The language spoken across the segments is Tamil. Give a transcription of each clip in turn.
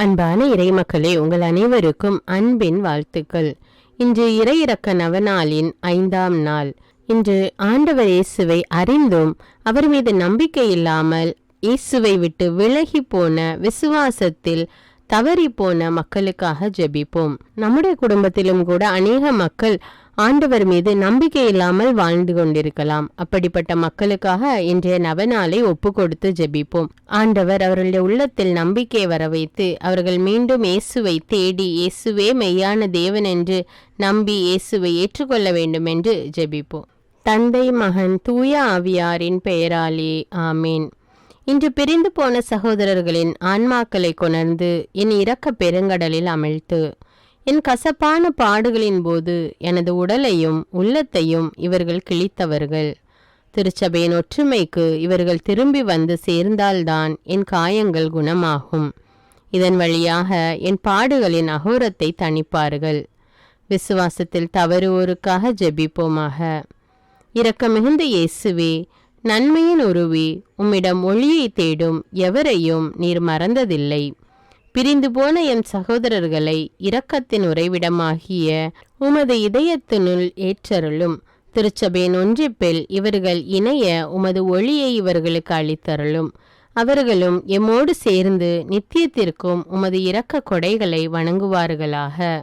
அன்பான இறைமக்களே உங்கள் அனைவருக்கும் அன்பின் வாழ்த்துக்கள். இன்று இறையிறக்க நவநாளின் ஐந்தாம் நாள். இன்று ஆண்டவர் இயேசுவை அறிந்தும் அவர் மீது நம்பிக்கை இல்லாமல் இயேசுவை விட்டு விலகி போன விசுவாசத்தில் தவறி போன மக்களுக்காக ஜெபிப்போம். நம்முடைய குடும்பத்திலும் கூட அநேக மக்கள் ஆண்டவர் மீது நம்பிக்கை இல்லாமல் வாழ்ந்து கொண்டிருக்கலாம். அப்படிப்பட்ட மக்களுக்காக இன்றைய நவநாளை ஒப்பு கொடுத்து ஜெபிப்போம். ஆண்டவர் அவர்களுடைய உள்ளத்தில் நம்பிக்கை வர வைத்து அவர்கள் மீண்டும் இயேசுவை தேடி இயேசுவே மெய்யான தேவன் என்று நம்பி இயேசுவை ஏற்றுக்கொள்ள வேண்டும் என்று ஜெபிப்போம். தந்தை மகன் தூய ஆவியாரின் பெயராலே ஆமீன். இன்று பிரிந்து போன சகோதரர்களின் ஆன்மாக்களை கொணர்ந்து என் இரக்க பெருங்கடலில் அமிழ்த்து என் கசப்பான பாடுகளின் போது எனது உடலையும் உள்ளத்தையும் இவர்கள் கிழித்தவர்கள். திருச்சபையின் ஒற்றுமைக்கு இவர்கள் திரும்பி வந்து சேர்ந்தால்தான் என் காயங்கள் குணமாகும். இதன் வழியாக என் பாடுகளின் அகோரத்தை தணிப்பார்கள். விசுவாசத்தில் தவறுவோருக்காக ஜெபிப்போமாக. இரக்க மிகுந்த இயேசுவே நன்மையின் உருவி உம்மிடம் ஒளியை தேடும் எவரையும் நீர் மறந்ததில்லை. பிரிந்து போன என் சகோதரர்களை இரக்கத்தின் உறைவிடமாகிய உமது இதயத்தினுள் ஏற்றருளும். திருச்சபையின் ஒன்றிப்பில் இவர்கள் இணைய உமது ஒளியை இவர்களுக்கு அளித்தருளும். அவர்களும் எம்மோடு சேர்ந்து நித்தியத்திற்கும் உமது இரக்க கொடைகளை வணங்குவார்களாக.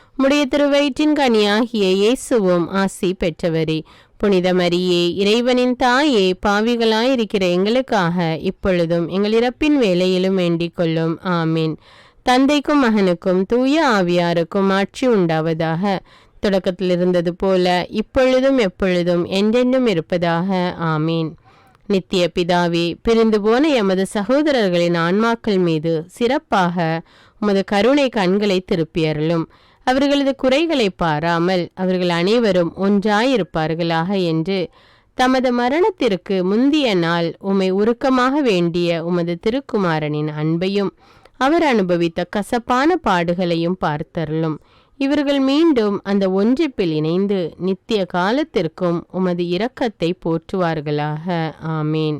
உம்முடைய திருவயிற்றின் கனியாகிய இயேசுவும் ஆசி பெற்றவரே. புனித மரியே இறைவனின் தாயே பாவிகளாயிருக்கிற எங்களுக்காக இப்பொழுதும் எங்கள் இறப்பின் வேலையிலும் வேண்டிக் கொள்ளும். ஆமீன். தந்தைக்கும் மகனுக்கும் தூய ஆவியாருக்கும் ஆட்சி உண்டாவதாக. தொடக்கத்தில் இருந்தது போல இப்பொழுதும் எப்பொழுதும் என்றென்றும் இருப்பதாக. ஆமீன். நித்திய பிதாவே பிரிந்து போன எமது சகோதரர்களின் ஆன்மாக்கள் மீது சிறப்பாக உமது கருணை கண்களை திருப்பியருளும் அவர்களது குறைகளை பாராமல் அவர்கள் அனைவரும் ஒன்றாயிருப்பார்களாக என்று தமது மரணத்திற்கு முந்திய நாள் உம்மை உருக்கமாக வேண்டிய உமது திருக்குமாரனின் அன்பையும் அவர் அனுபவித்த கசப்பான பாடுகளையும் பார்த்தருளும். இவர்கள் மீண்டும் அந்த ஒன்றிப்பில் இணைந்து நித்திய காலத்திற்கும் உமது இரக்கத்தை போற்றுவார்களாக. ஆமேன்.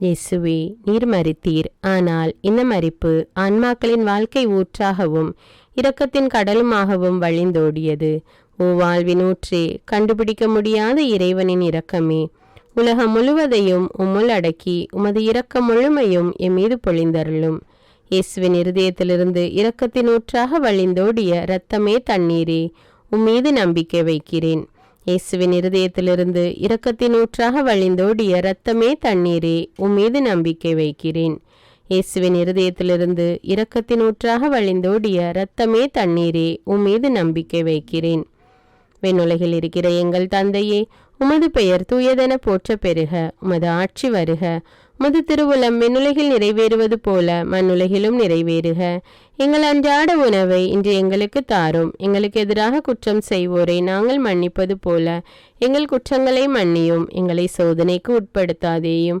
இயேசுவே நீர் மறித்தீர் ஆனால் இந்த மறிப்பு ஆன்மாக்களின் வாழ்க்கை ஊற்றாகவும் இரக்கத்தின் கடலுமாகவும் வழிந்தோடியது. ஓ வாழ்வினூற்றே கண்டுபிடிக்க முடியாத இறைவனின் இரக்கமே. உலகம் முழுவதையும் உம்முள் அடக்கி உமது இரக்கம் முழுமையும் எம் மீது பொழிந்தருளும். இயேசுவின் இருதயத்திலிருந்து இரக்கத்தின் ஊற்றாக வழிந்தோடிய இரத்தமே தண்ணீரே உம்மீது நம்பிக்கை வைக்கிறேன். இயேசுவின் இருதயத்திலிருந்து இரக்கத்தின் ஊற்றாக வழிந்தோடிய இரத்தமே தண்ணீரே உம்மீது நம்பிக்கை வைக்கிறேன். இயேசுவின் இருதயத்திலிருந்து இரக்கத்தின் ஊற்றாக வழிந்தோடிய இரத்தமே தண்ணீரே உம்மீது நம்பிக்கை வைக்கிறேன். விண்ணுலகில் இருக்கிற எங்கள் தந்தையே உமது பெயர் தூயதென போற்ற பெறுக உமது ஆட்சி வருக. உமது திருவுளம் விண்ணுலகில் நிறைவேறுவது போல மண்ணுலகிலும் நிறைவேறுக. எங்கள் அன்றாட உணவை இன்று எங்களுக்கு தாரும். எங்களுக்கு எதிராக குற்றம் செய்வோரை நாங்கள் மன்னிப்பது போல எங்கள் குற்றங்களை மன்னியும். எங்களை சோதனைக்கு உட்படுத்தாதேயும்.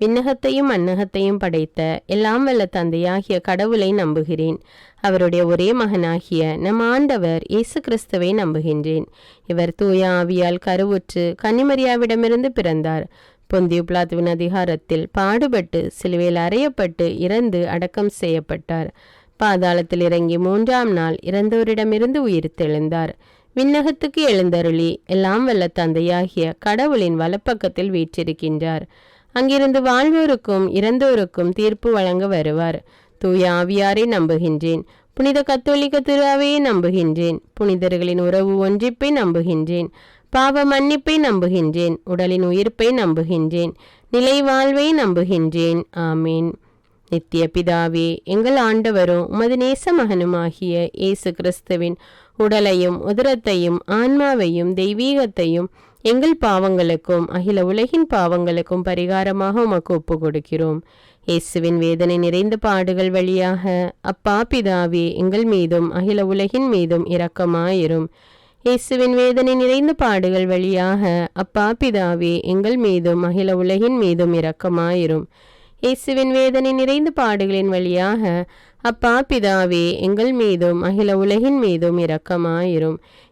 விண்ணகத்தையும் அன்னகத்தையும் படைத்த எல்லாம் வல்ல தந்தையாகிய கடவுளை நம்புகிறேன். அவருடைய ஒரே மகனாகிய நம் ஆண்டவர் இயேசு கிறிஸ்துவை நம்புகின்றேன். இவர் தூய ஆவியால் கருவுற்று கன்னிமரியாவிடமிருந்து பிறந்தார். பொந்திய பிளாத்துவின் அதிகாரத்தில் பாடுபட்டு சிலுவையில் அறையப்பட்டு இறந்து அடக்கம் செய்யப்பட்டார். பாதாளத்தில் இறங்கி மூன்றாம் நாள் இறந்தோரிடமிருந்து உயிர் தெழுந்தார் விண்ணகத்துக்கு எழுந்தருளி எல்லாம் வல்ல தந்தையாகிய கடவுளின் வலப்பக்கத்தில் வீற்றிருக்கின்றார். அங்கிருந்து வாழ்வோருக்கும் இறந்தோருக்கும் தீர்ப்பு வழங்க வருவார். தூய ஆவியாரை நம்புகின்றேன். புனித கத்தோலிக்க திருவாவையை நம்புகின்றேன். புனிதர்களின் உறவு ஒன்றிப்பை நம்புகின்றேன். பாவ மன்னிப்பை நம்புகின்றேன். உடலின் உயிர்ப்பை நம்புகின்றேன். நிலை வாழ்வை நம்புகின்றேன். ஆமீன். நித்திய பிதாவே எங்கள் ஆண்டவரும் உமது நேச மகனுமாகிய இயேசு கிறிஸ்துவின் உடலையும் உதரத்தையும் ஆன்மாவையும் தெய்வீகத்தையும் எங்கள் பாவங்களுக்கும் அகில உலகின் பாவங்களுக்கும் பரிகாரமாக உமக்கு ஒப்பு கொடுக்கிறோம் இயேசுவின் வேதனை நிறைந்த பாடுகள் வழியாக அப்பா பிதாவே எங்கள் மீதும் அகில உலகின் மீதும் இரக்கமாயிரும். இயேசுவின் வேதனை நிறைந்த பாடுகள் வழியாக அப்பா பிதாவே எங்கள் மீதும் அகில உலகின் மீதும் இரக்கமாயிரும். இயேசுவின் வேதனை நிறைந்த பாடுகளின் வழியாக அப்பா பிதாவே எங்கள் மீதும் அகில உலகின் மீதும் இரக்கமாயிரும்.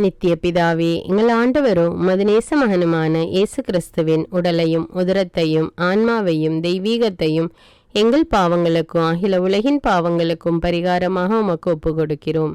நித்திய பிதாவே எங்கள் ஆண்டவரும் மதுநேச மகனுமான இயேசு கிறிஸ்துவின் உடலையும் உதரத்தையும் ஆன்மாவையும் தெய்வீகத்தையும் எங்கள் பாவங்களுக்கும் அகில உலகின் பாவங்களுக்கும் பரிகாரமாக உமக்கு ஒப்பு கொடுக்கிறோம்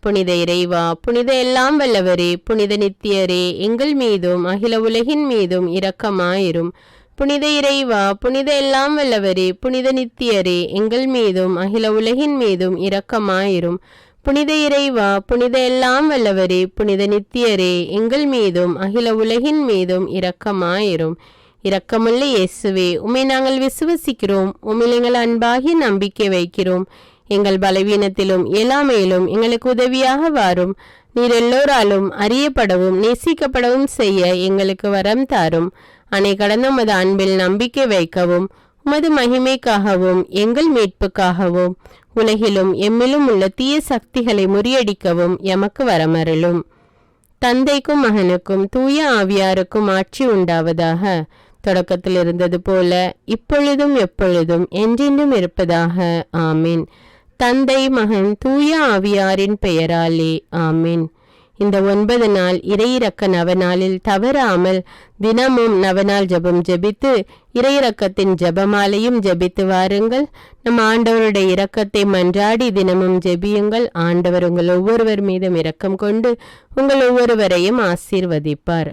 புனித இறைவா புனித எல்லாம் வல்லவரே புனித நித்தியரே எங்கள் மீதும் அகில உலகின் மீதும் இரக்கமாயிரும். புனித இறைவா புனித எல்லாம் வல்லவரே புனித நித்தியரே எங்கள் மீதும் அகில உலகின் மீதும் இரக்கமாயிரும். புனித இறைவா புனித எல்லாம் வல்லவரே புனித நித்தியரே எங்கள் மீதும் அகில உலகின் மீதும் இரக்கமாயிரும். இரக்கமுள்ள இயேசுவே உமை நாங்கள் விசுவசிக்கிறோம். உம்மில் எங்கள் அன்பாகி நம்பிக்கை வைக்கிறோம். எங்கள் பலவீனத்திலும் இயலாமையிலும் எங்களுக்கு உதவியாக வாரும். நீர் எல்லோராலும் அறியப்படவும் நேசிக்கப்படவும் செய்ய எங்களுக்கு வரம் தாரும். அணை கடந்த உமது அன்பில் நம்பிக்கை வைக்கவும் உமது மகிமைக்காகவும் எங்கள் மீட்புக்காகவும் உலகிலும் எம்மிலும் உள்ள தீய சக்திகளை முறியடிக்கவும் எமக்கு வரமருளும். தந்தைக்கும் மகனுக்கும் தூய ஆவியாருக்கும் ஆட்சி உண்டாவதாக. தொடக்கத்தில் இருந்தது போல இப்பொழுதும் எப்பொழுதும் என்றென்றும் இருப்பதாக. ஆமீன். தந்தை மகன் தூய ஆவியாரின் பெயராலே. ஆமீன். இந்த ஒன்பது நாள் இறையிறக்க நவநாளில் தவறாமல் தினமும் நவநாள் ஜெபம் ஜெபித்து இறையிறக்கத்தின் ஜெபமாலையும் ஜெபித்து வாருங்கள். நம் ஆண்டவருடைய இரக்கத்தை மன்றாடி தினமும் ஜெபியுங்கள். ஆண்டவர் உங்கள் ஒவ்வொருவர் மீதும் இரக்கம் கொண்டு உங்கள் ஒவ்வொருவரையும் ஆசீர்வதிப்பார்.